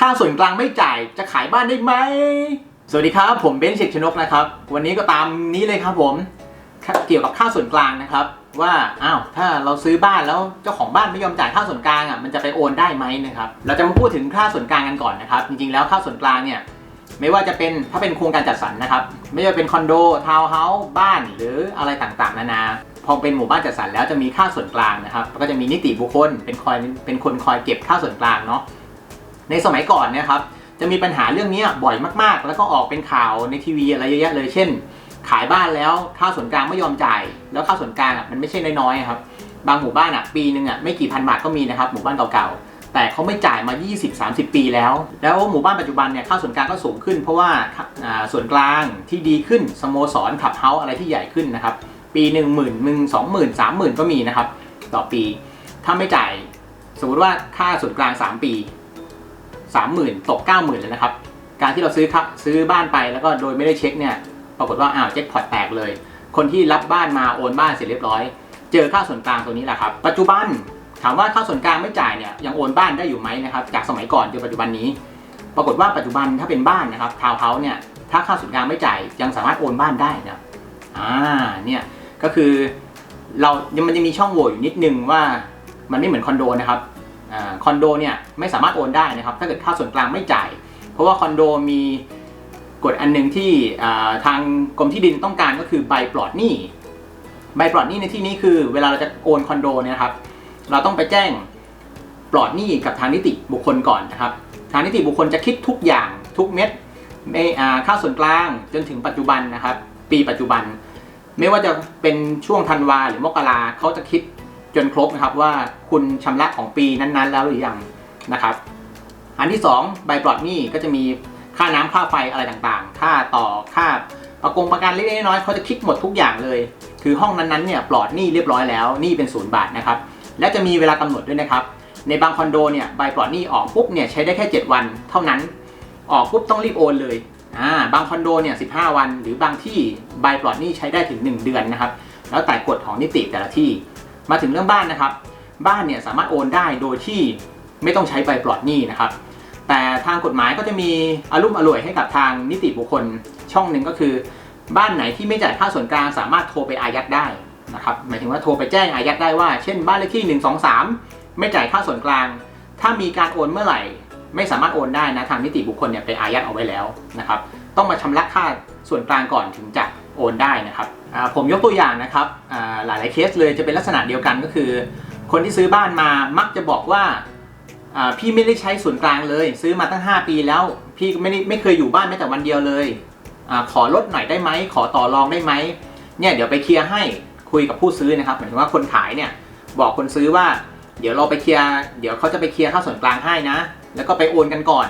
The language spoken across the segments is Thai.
ค่าส่วนกลางไม่จ่ายจะขายบ้านได้ไหม สวัสดีครับ ผมเบนซ์เชกชนกนะครับ วันนี้ก็ตามนี้เลยครับผมเกี่ยวกับค่าส่วนกลางนะครับ ว่าอ้าวถ้าเราซื้อบ้านแล้วเจ้าของบ้านไม่ยอมจ่ายค่าส่วนกลางอะมันจะไปโอนได้ไหมนะครับเราจะมาพูดถึงค่าส่วนกลางกันก่อนนะครับ จริงๆแล้วค่าส่วนกลางเนี่ยไม่ว่าจะเป็นถ้าเป็นโครงการจัดสรรนะครับ ไม่ว่าเป็นคอนโดทาวน์เฮาส์บ้านหรืออะไรต่างๆ นานาพอเป็นหมู่บ้านจัดสรรแล้วจะมีค่าส่วนกลางนะครับก็จะมีนิติบุคคลเป็นคอยเป็นคนคอยเก็บค่าส่วนกลางเนาะ ในสมัยก่อนเนะครับจะมีปัญหาเรื่องนี้บ่อยมากๆ แล้วก็ออกเป็นข่าวในทีวีอะไรเยอะแยะเลย เช่น ขายบ้านแล้วค่าส่วนกลางไม่ยอมจ่าย แล้วค่าส่วนกลางอะมันไม่ใช่น้อยๆครับ บางหมู่บ้านอะปีหนึ่งอะไม่กี่พันบาทก็มีนะครับหมู่บ้านเก่าๆ แต่เขาไม่จ่ายมา 20-30 ปีแล้ว แล้วหมู่บ้านปัจจุบันเนี่ยค่าส่วนกลางก็สูงขึ้น เพราะว่าส่วนกลางที่ดีขึ้นสโมสรขับเฮาส์อะไรที่ใหญ่ขึ้นนะครับปีหนึ่งหมื่นหนึ่งสองหมื่นสามหมื่นก็มีนะครับต่อปี ถ้าไม่จ่าย สมมติว่าค่าส่วนกลาง 3 ปี 30,000 ตก 90,000เลยนะครับ การที่เราซื้อครับซื้อบ้านไปแล้วก็โดยไม่ได้เช็คเนี่ย ปรากฏว่าอ้าวแจ็คพอตแตกเลย คนที่รับบ้านมาโอนบ้านเสร็จเรียบร้อย เจอค่าส่วนกลางตัวนี้แหละครับ ปัจจุบันถามว่าค่าส่วนกลางไม่จ่ายเนี่ยยังโอนบ้านได้อยู่ไหมนะครับ จากสมัยก่อนจนปัจจุบันนี้ ปรากฏว่าปัจจุบันถ้าเป็นบ้านนะครับทาวน์เฮาส์เนี่ยถ้าค่าส่วนกลางไม่จ่ายยังสามารถโอนบ้านได้นะอ่าเนี่ยก็คือเรายังมันจะมีช่องโหว่อยู่นิดนึงว่ามันไม่เหมือนคอนโดนะครับ คอนโดเนี่ยไม่สามารถโอนได้นะครับ ถ้าเกิดค่าส่วนกลางไม่จ่าย เพราะว่าคอนโดมีกฎอันหนึ่งที่ทางกรมที่ดินต้องการก็คือใบปลอดหนี้ใบปลอดหนี้ในที่นี้คือ เวลาเราจะโอนคอนโดเนี่ยนะครับ เราต้องไปแจ้งปลอดหนี้กับทางนิติบุคคลก่อนนะครับ ทางนิติบุคคลจะคิดทุกอย่างทุกเม็ดในอ่ค่าส่วนกลางจนถึงปัจจุบันนะครับ ปีปัจจุบัน ไม่ว่าจะเป็นช่วงธันวาหรือมกราเขาจะคิด จนครบนะครับว่าคุณชำระของปีนั้นๆ แล้วหรือยังนะครับ อันที่ 2 ใบปลอดหนี้ก็จะมีค่าน้ำค่าไฟอะไรต่างๆ ค่าต่อค่าประกงประกันเล็กๆน้อยๆเขาจะคิดหมดทุกอย่างเลย คือห้องนั้นๆเนี่ยปลอดหนี้เรียบร้อยแล้วหนี้เป็นศูนย์บาทนะครับ และจะมีเวลากำหนดด้วยนะครับ ในบางคอนโดเนี่ยใบปลอดหนี้ออกปุ๊บเนี่ยใช้ได้แค่ 7 วัน เท่านั้นออกปุ๊บต้องรีบโอนเลยอ่าบางคอนโดเนี่ย15วัน หรือบางที่ใบปลอดหนี้ใช้ได้ถึง 1 เดือนนะครับ แล้วแต่กฎของนิติแต่ละที่ มาถึงเรื่องบ้านนะครับ บ้านเนี่ยสามารถโอนได้โดยที่ไม่ต้องใช้ใบปลอดหนี้นะครับ แต่ทางกฎหมายก็จะมีอารมณ์อร่วยให้กับทางนิติบุคคลช่องหนึ่งก็คือ บ้านไหนที่ไม่จ่ายค่าส่วนกลางสามารถโทรไปอายัดได้นะครับหมายถึงว่าโทรไปแจ้งอายัดได้ว่า เช่นบ้านเลขที่ 1 2 3 ไม่จ่ายค่าส่วนกลาง ถ้ามีการโอนเมื่อไหร่ ไม่สามารถโอนได้นะทางนิติบุคคลเนี่ยไปอายัดเอาไว้แล้วนะครับต้องมาชำระค่าส่วนกลางก่อนถึงจะ โอนได้นะครับผมยกตัวอย่างนะครับอ่าหลายๆเคสเลยจะเป็นลักษณะเดียวกันก็คือ คนที่ซื้อบ้านมามักจะบอกว่าพี่ไม่ได้ใช้ส่วนกลางเลย ซื้อมาตั้ง 5 ปีแล้ว พี่ไม่ได้ไม่เคยอยู่บ้านแม้แต่วันเดียวเลยอขอลดหน่อยได้ไหมขอต่อรองได้ไหมเนี่ยเดี๋ยวไปเคลียร์ให้คุยกับผู้ซื้อนะครับหมายถึงว่าคนขายเนี่ยบอกคนซื้อว่า เดี๋ยวเราไปเคลียร์เดี๋ยวเขาจะไปเคลียร์ค่าส่วนกลางให้นะ แล้วก็ไปโอนกันก่อน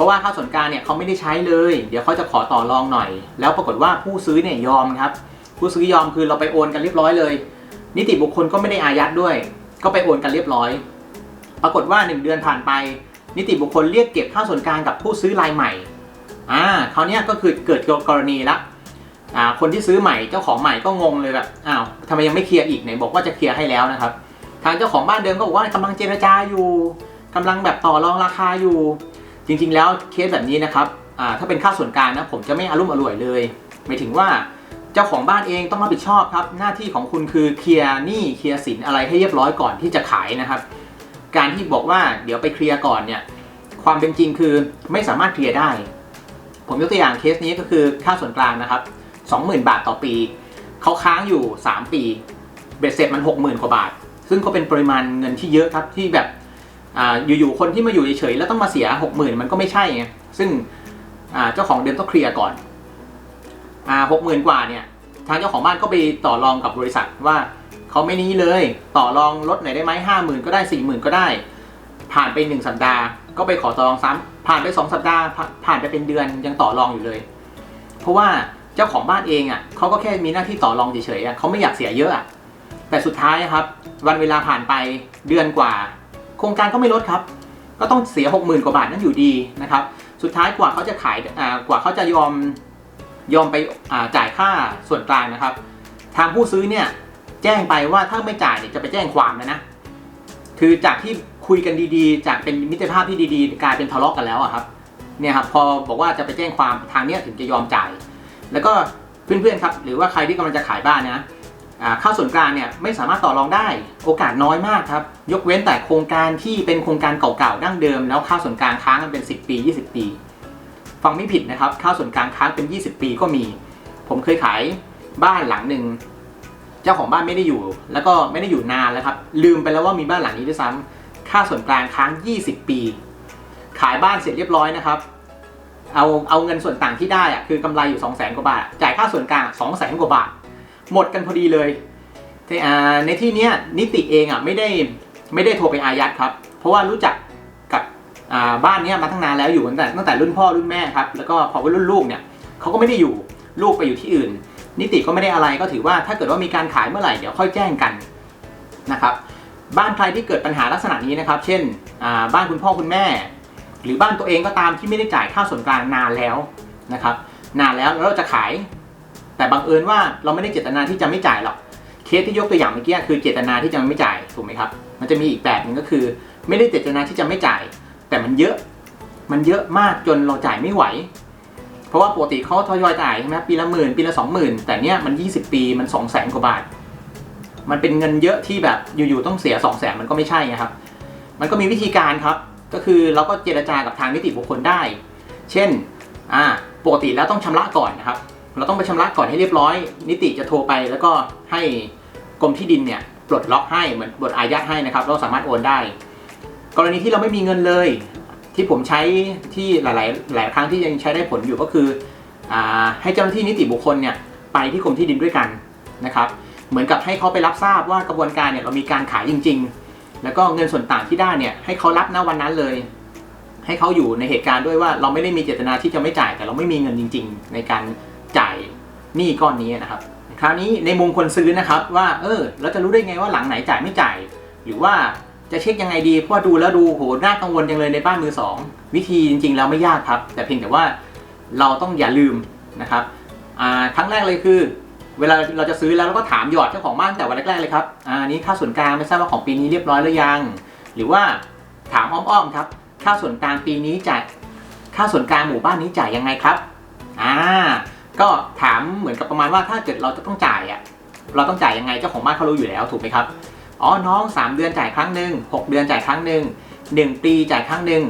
ราะว่าค่าส่วนกลางเนี่ยเขาไม่ได้ใช้เลย เดี๋ยวเขาจะขอต่อรองหน่อย แล้วปรากฏว่าผู้ซื้อเนี่ยยอมครับ ผู้ซื้อยอมคือเราไปโอนกันเรียบร้อยเลย นิติบุคคลก็ไม่ได้อายัดด้วย ก็ไปโอนกันเรียบร้อย ปรากฏว่า 1 เดือนผ่านไป นิติบุคคลเรียกเก็บค่าส่วนกลางกับผู้ซื้อรายใหม่อ่าคราวเนี้ยก็คือเกิดกรณีละอ่าคนที่ซื้อใหม่เจ้าของใหม่ก็งงเลยแบบอ้าวทำไมยังไม่เคลียร์อีกไหนบอกว่าจะเคลียร์ให้แล้วนะครับ ทางเจ้าของบ้านเดิมก็บอกว่ากำลังเจรจาอยู่กำลังแบบต่อรองราคาอยู่ จริงๆ แล้วเคสแบบนี้นะครับถ้าเป็นค่าส่วนกลางนะผมจะไม่อารุ่มอร่วยเลยหมายถึงว่าเจ้าของบ้านเองต้องรับผิดชอบครับ หน้าที่ของคุณคือเคลียร์หนี้เคลียร์สินอะไรให้เรียบร้อยก่อนที่จะขายนะครับ การที่บอกว่าเดี๋ยวไปเคลียร์ก่อนเนี่ย ความเป็นจริงคือไม่สามารถเคลียร์ได้ ผมยกตัวอย่างเคสนี้ก็คือค่าส่วนกลางนะครับ 20,000 บาทต่อปี เขาค้างอยู่ 3 ปี เบ็ดเสร็จมัน 60,000 กว่าบาท ซึ่งก็เป็นปริมาณเงินที่เยอะครับที่แบบ อ่าอยู่ๆคนที่มาอยู่เฉยๆแล้วต้องมาเสีย60,000มันก็ไม่ใช่ไงซึ่งอ่าเจ้าของเดิมต้องเคลียร์ก่อนอ่า60,000กว่าเนี่ยทางเจ้าของบ้านก็ไปต่อรองกับบริษัทว่าเขาไม่นี้เลยต่อรองลดหน่อยได้ไหมห้าหมื่นก็ได้สี่หมื่นก็ได้ ผ่านไปหนึ่งสัปดาห์ ก็ไปขอต่อรองซ้ำผ่านไปสองสัปดาห์ ผ่านไปเป็นเดือนยังต่อรองอยู่เลย เพราะว่าเจ้าของบ้านเองอะเขาก็แค่มีหน้าที่ต่อรองเฉยๆอะเขาไม่อยากเสียเยอะอะแต่สุดท้ายครับ วันเวลาผ่านไปเดือนกว่า โครงการก็ไม่ลดครับ ก็ต้องเสีย 60,000 กว่าบาทนั่นอยู่ดีนะครับ สุดท้ายกว่าเขาจะขายอ่ากว่าเขาจะยอมยอมไปอ่าจ่ายค่าส่วนกลางนะครับ ทางผู้ซื้อเนี่ยแจ้งไปว่าถ้าไม่จ่ายเนี่ยจะไปแจ้งความเลยนะ คือจากที่คุยกันดีๆ จากเป็นมิตรภาพที่ดีๆ กลายเป็นทะเลาะกันแล้วอะครับเนี่ยครับพอบอกว่าจะไปแจ้งความทางเนี้ยถึงจะยอมจ่าย แล้วก็เพื่อนๆครับ หรือว่าใครที่กำลังจะขายบ้านนะ ค่าส่วนกลางเนี่ยไม่สามารถต่อรองได้โอกาสน้อยมากครับ ยกเว้นแต่โครงการที่เป็นโครงการเก่าๆดั้งเดิม แล้วค่าส่วนกลางค้างกันเป็น 10 ปี 20 ปี ฟังไม่ผิดนะครับค่าส่วนกลางค้างเป็น 20 ปีก็มี ผมเคยขายบ้านหลังหนึ่งเจ้าของบ้านไม่ได้อยู่ แล้วก็ไม่ได้อยู่นานแล้วครับลืมไปแล้วว่ามีบ้านหลังนี้ด้วยซ้ำค่าส่วนกลางค้าง 20 ปี ขายบ้านเสร็จเรียบร้อยนะครับเอาเอาเงินส่วนต่างที่ได้อะคือกำไรอยู่2 0 0แสนกว่าบาทจ่ายค่าส่วนกลาง2 0 0แสนกว่าบาท หมดกันพอดีเลยในที่นี้นิติเองอะไม่ได้ไม่ได้โทรไปอายัดครับ เพราะว่ารู้จักกับบ้านนี้มาตั้งนานแล้วอยู่ตั้งแต่ตั้งแต่รุ่นพ่อรุ่นแม่ครับแล้วก็พอไปรุ่นลูกเนี่ยเขาก็ไม่ได้อยู่ลูกไปอยู่ที่อื่น นิติก็ไม่ได้อะไรก็ถือว่าถ้าเกิดว่ามีการขายเมื่อไหร่เดี๋ยวค่อยแจ้งกันนะครับบ้านใครที่เกิดปัญหาลักษณะนี้นะครับ เช่นบ้านคุณพ่อคุณแม่ หรือบ้านตัวเองก็ตามที่ไม่ได้จ่ายค่าส่วนกลางนานแล้วนะครับนานแล้วแล้วเราจะขาย แต่บังเอิญว่าเราไม่ได้เจตนาที่จะไม่จ่ายหรอกเคสที่ยกตัวอย่างเมื่อกี้คือเจตนาที่จะไม่จ่ายถูกไหมครับ มันจะมีอีกแบบหนึ่งก็คือ ไม่ได้เจตนาที่จะไม่จ่าย แต่มันเยอะมันเยอะมากจนเราจ่ายไม่ไหว เพราะว่าปกติเขาทยอยจ่ายใช่ไหมปีละหมื่นปีละสองหมื่นแต่เนี้ยมัน 20 ปีมัน2องแสนกว่าบาท มันเป็นเงินเยอะที่แบบอยู่ๆต้องเสีย2องแสนมันก็ไม่ใช่นะครับ มันก็มีวิธีการครับ ก็คือเราก็เจรจากับทางนิติบุคคลได้ เช่นอ่าปกติแล้วต้องชำระก่อนนะครับ เราต้องไปชำระก่อนให้เรียบร้อย นิติจะโทรไปแล้วก็ให้กรมที่ดินเนี่ยปลดล็อกให้เหมือนปลดอายัดให้นะครับ เราสามารถโอนได้ กรณีที่เราไม่มีเงินเลย ที่ผมใช้ที่หลาย ๆ หลายครั้งที่ยังใช้ได้ผลอยู่ก็คืออให้เจ้าหน้าที่นิติบุคคลเนี่ยไปที่กรมที่ดินด้วยกันนะครับ เหมือนกับให้เขาไปรับทราบว่ากระบวนการเนี่ยเรามีการขายจริง ๆ แล้วก็เงินส่วนต่างที่ได้เนี่ยให้เขารับณวันนั้นเลย ให้เขาอยู่ในเหตุการณ์ด้วยว่าเราไม่ได้มีเจตนาที่จะไม่จ่ายแต่เราไม่มีเงินจริง ๆ ในการ จ่ายหนี้ก้อนนี้นะครับคราวนี้ในมุมคนซื้อนะครับว่าเออเราจะรู้ได้ไงว่าหลังไหนจ่ายไม่จ่าย หรือว่าจะเช็คยังไงดีเพราะดูแล้วดูโหน่ากังวลจังเลยในบ้านมือสองวิธีจริงๆแล้วไม่ยากครับ แต่เพียงแต่ว่าเราต้องอย่าลืมนะครับครั้งแรกเลยคือ เวลาเราจะซื้อแล้วเราก็ถามหยอดเจ้าของบ้านแต่วันแรกๆเลยครับอ่านี้ค่าส่วนกลางไม่ทราบว่าของปีนี้เรียบร้อยหรือยัง หรือว่าถามอ้อมๆครับ ค่าส่วนกลางปีนี้จ่ายค่าส่วนกลางหมู่บ้านนี้จ่ายยังไงครับอ่า ก็ถามเหมือนกับประมาณว่าถ้าเกิดเราจะต้องจ่ายอะเราต้องจ่ายยังไงเจ้าของบ้านเขารู้อยู่แล้วถูกไหมครับอ๋อน้อง 3 เดือนจ่ายครั้งหนึ่ง6 เดือนจ่ายครั้งหนึ่ง1 ปีจ่ายครั้งหนึ่ง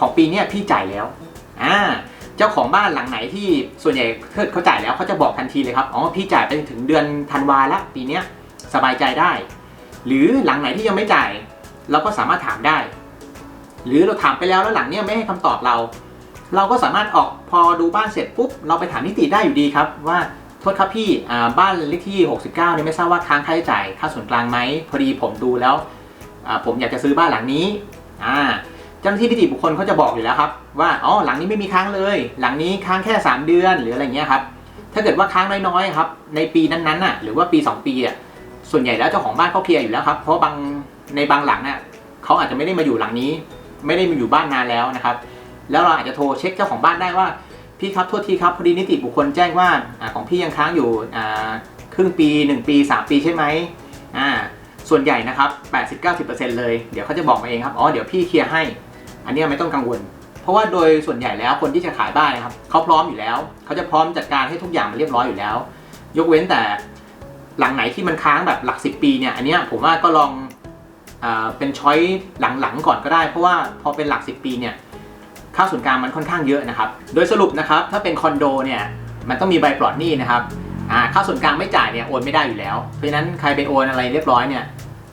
ของปีเนี้ยพี่จ่ายแล้วอ่าเจ้าของบ้านหลังไหนที่ส่วนใหญ่เขาเขาจ่ายแล้วเขาจะบอกทันทีเลยครับอ๋อพี่จ่ายไปถึงเดือนธันวาละปีเนี้ยสบายใจได้ หรือหลังไหนที่ยังไม่จ่าย เราก็สามารถถามได้ หรือเราถามไปแล้วแล้วหลังเนี้ยไม่ให้คำตอบเรา เราก็สามารถออกพอดูบ้านเสร็จปุ๊บเราไปถามนิติได้อยู่ดีครับ ว่าโทษครับพี่บ้านเลขที่ 69เนี่ยไม่ทราบว่าค้างค่าใช้จ่ายค่าส่วนกลางไหมพอดีผมดูแล้วผมอยากจะซื้อบ้านหลังนี้เจ้าหน้าที่นิติบุคคลเขาจะบอกอยู่แล้วครับว่าอ๋อหลังนี้ไม่มีค้างเลย หลังนี้ค้างแค่ 3 เดือนหรืออะไรเงี้ยครับถ้าเกิดว่าค้างน้อยๆครับในปีนั้นๆน่ะหรือว่าปี 2 ปีอะส่วนใหญ่แล้วเจ้าของบ้านเขาเคลียร์อยู่แล้วครับเพราะบางในบางหลังน่ะเขาอาจจะไม่ได้มาอยู่หลังนี้ ไม่ได้มาอยู่บ้านนานแล้วนะครับ แล้วเราอาจจะโทรเช็คเจ้าของบ้านได้ว่าพี่ครับโทษทีครับพอดีนิติบุคคลแจ้งว่าอของพี่ยังค้างอยู่ครึ่งปี 1 ปี 3 ปีใช่ไหมอ่าส่วนใหญ่นะครับ 80-90%เลย เดี๋ยวเขาจะบอกมาเองครับ อ๋อ เดี๋ยวพี่เคลียร์ให้ อันนี้ไม่ต้องกังวล เพราะว่าโดยส่วนใหญ่แล้วคนที่จะขายบ้านนะครับเขาพร้อมอยู่แล้ว เขาจะพร้อมจัดการให้ทุกอย่างมันเรียบร้อยอยู่แล้ว ยกเว้นแต่หลังไหนที่มันค้างแบบหลักสิปีเนี่ย อันนี้ผมว่าก็ลองอเป็นช้อยหลังๆก่อนก็ได้ เพราะว่าพอเป็นหลักสิปีเนี่ย ค่าส่วนกลางมันค่อนข้างเยอะนะครับ โดยสรุปนะครับถ้าเป็นคอนโดเนี่ยมันต้องมีใบปลอดหนี้นะครับค่าส่วนกลางไม่จ่ายเนี่ยโอนไม่ได้อยู่แล้ว เพราะฉะนั้นใครไปโอนอะไรเรียบร้อยเนี่ย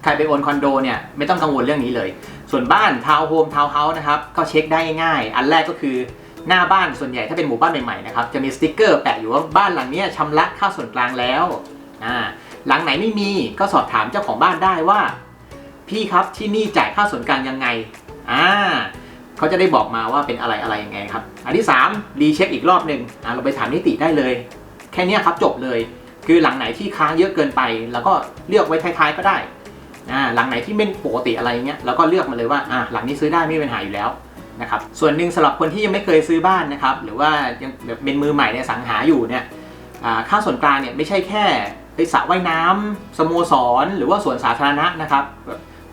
ใครไปโอนคอนโดเนี่ยไม่ต้องกังวลเรื่องนี้เลย ส่วนบ้านทาวน์โฮมทาวน์เฮาส์นะครับก็เช็คได้ง่าย อันแรกก็คือหน้าบ้านส่วนใหญ่ถ้าเป็นหมู่บ้านใหม่ๆนะครับจะมีสติ๊กเกอร์แปะอยู่ว่าบ้านหลังนี้ชำระค่าส่วนกลางแล้วหลังไหนไม่มีก็สอบถามเจ้าของบ้านได้ว่า พี่ครับที่นี่จ่ายค่าส่วนกลางยังไงอ่า เขาจะได้บอกมาว่าเป็นอะไรอะไรยังไงครับ อันที่3รีเช็คอีกรอบหนึ่งเราไปถามนิติได้เลย แค่นี้ครับจบเลย คือหลังไหนที่ค้างเยอะเกินไป แล้วก็เลือกไว้ท้ายๆก็ได้หลังไหนที่ไม่ปกติอะไรเงี้ยเราก็เลือกมาเลยว่าหลังนี้ซื้อได้ไม่มีปัญหาอยู่แล้วนะครับส่วนหนึ่งสำหรับคนที่ยังไม่เคยซื้อบ้านนะครับหรือว่ายังแบบเป็นมือใหม่ในสังหาอยู่เนี่ยค่าส่วนกลางเนี่ยไม่ใช่แค่ไปสระว่ายน้ำสโมสร หรือว่าสวนสาธารณะนะครับ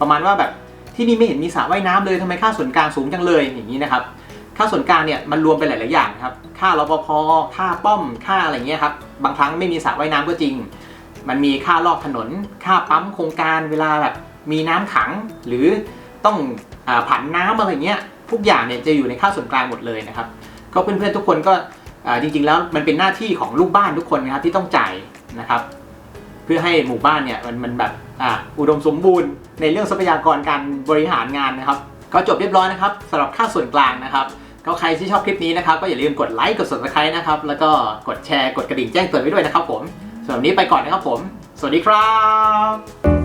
ประมาณว่าแบบ ที่นี่ไม่เห็นมีสระว่ายน้ำเลยทำไมค่าส่วนกลางสูงจังเลยอย่างนี้นะครับ ค่าส่วนกลางเนี่ยมันรวมไปหลาย ๆ อย่างครับ ค่ารปภค่าป้อมค่าอะไรเงี้ยครับบางครั้งไม่มีสระว่ายน้ำก็จริง มันมีค่ารอบถนน ค่าปั๊มโครงการเวลาแบบมีน้ำขังหรือต้องอาผันน้ำอะไรเงี้ยทุกอย่างเนี่ยจะอยู่ในค่าส่วนกลางหมดเลยนะครับ ก็เพื่อน ๆ ทุกคนก็จริง ๆ แล้วมันเป็นหน้าที่ของลูกบ้านทุกคนนะครับที่ต้องจ่ายนะครับ พื่อให้หมู่บ้านเนี่ยมันมันแบบอ่าอุดมสมบูรณ์ในเรื่องทรัพยากรการบริหารงานนะครับ ก็จบเรียบร้อยนะครับสำหรับค่าส่วนกลางนะครับก็ใครที่ชอบคลิปนี้นะครับก็อย่าลืมกดไลค์กด subscribe นะครับแล้วก็กดแชร์กดกระดิ่งแจ้งเตือนไว้ด้วยนะครับผมสำหรับวันนี้ไปก่อนนะครับผม สวัสดีครับ